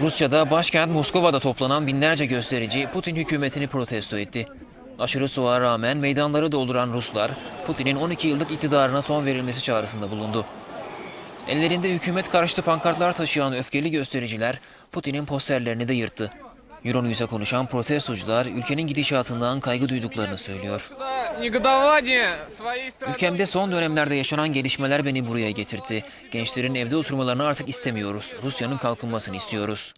Rusya'da başkent Moskova'da toplanan binlerce gösterici Putin hükümetini protesto etti. Aşırı soğuğa rağmen meydanları dolduran Ruslar, Putin'in 12 yıllık iktidarına son verilmesi çağrısında bulundu. Ellerinde hükümet karşıtı pankartlar taşıyan öfkeli göstericiler Putin'in posterlerini de yırttı. Euronews'a konuşan protestocular ülkenin gidişatından kaygı duyduklarını söylüyor. Ülkemde son dönemlerde yaşanan gelişmeler beni buraya getirdi. Gençlerin evde oturmalarını artık istemiyoruz. Rusya'nın kalkınmasını istiyoruz.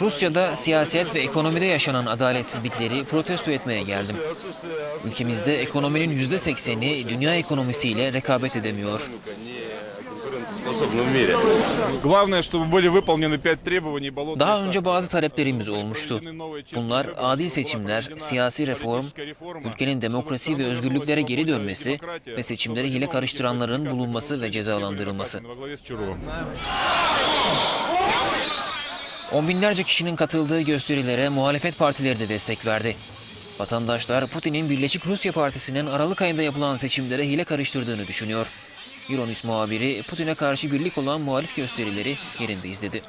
Rusya'da siyaset ve ekonomide yaşanan adaletsizlikleri protesto etmeye geldim. Ülkemizde ekonominin %80'i dünya ekonomisiyle rekabet edemiyor. Daha önce bazı taleplerimiz olmuştu. Bunlar adil seçimler, siyasi reform, ülkenin demokrasi ve özgürlüklere geri dönmesi ve seçimleri hile karıştıranların bulunması ve cezalandırılması. On binlerce kişinin katıldığı gösterilere muhalefet partileri de destek verdi. Vatandaşlar Putin'in Birleşik Rusya Partisi'nin Aralık ayında yapılan seçimlere hile karıştırdığını düşünüyor. Euronews muhabiri Putin'e karşı birlik olan muhalif gösterileri yerinde izledi.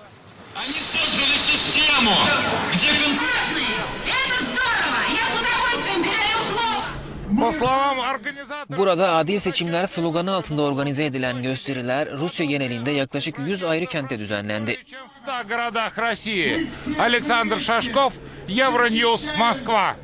Burada adil seçimler sloganı altında organize edilen gösteriler Rusya genelinde yaklaşık 100 ayrı kentte düzenlendi. Alexander Şaşkov, Euronews, Moskva.